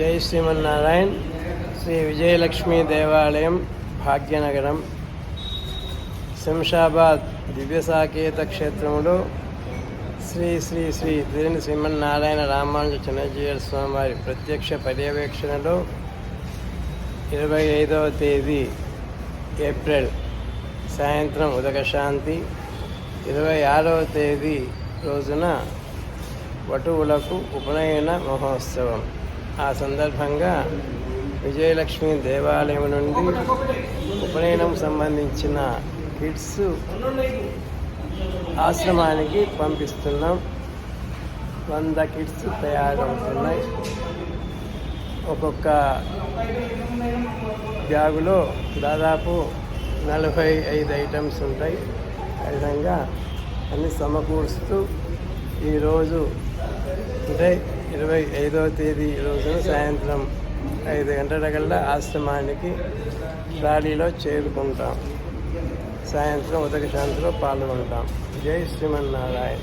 జై శ్రీమన్నారాయణ్ శ్రీ విజయలక్ష్మీ దేవాలయం భాగ్యనగరం. శంషాబాద్ దివ్యసాకేత క్షేత్రంలో శ్రీ శ్రీ శ్రీ తిరుని శ్రీమన్నారాయణ రామానుజ చిన్నజీయ స్వామివారి ప్రత్యక్ష పర్యవేక్షణలో ఇరవై ఐదవ తేదీ ఏప్రిల్ సాయంత్రం ఉదకశాంతి ఇరవై ఆరవ తేదీ రోజున వటువులకు ఉపనయన మహోత్సవం. ఆ సందర్భంగా విజయలక్ష్మి దేవాలయం నుండి ఉపనయనం సంబంధించిన కిడ్స్ ఆశ్రమానికి పంపిస్తున్నాం. వంద కిడ్స్ తయారవుతున్నాయి. ఒక్కొక్క బ్యాగులో దాదాపు నలభై ఐదు ఐటమ్స్ ఉంటాయి. ఆ విధంగా అన్ని సమకూరుస్తూ ఈరోజు అంటే ఇరవై ఐదవ తేదీ రోజున సాయంత్రం ఐదు గంటల కల్లా ఆశ్రమానికి ర్యాలీలో చేరుకుంటాం. సాయంత్రం ఉదక శాంతిలో పాల్గొంటాం. జై శ్రీమన్నారాయణ.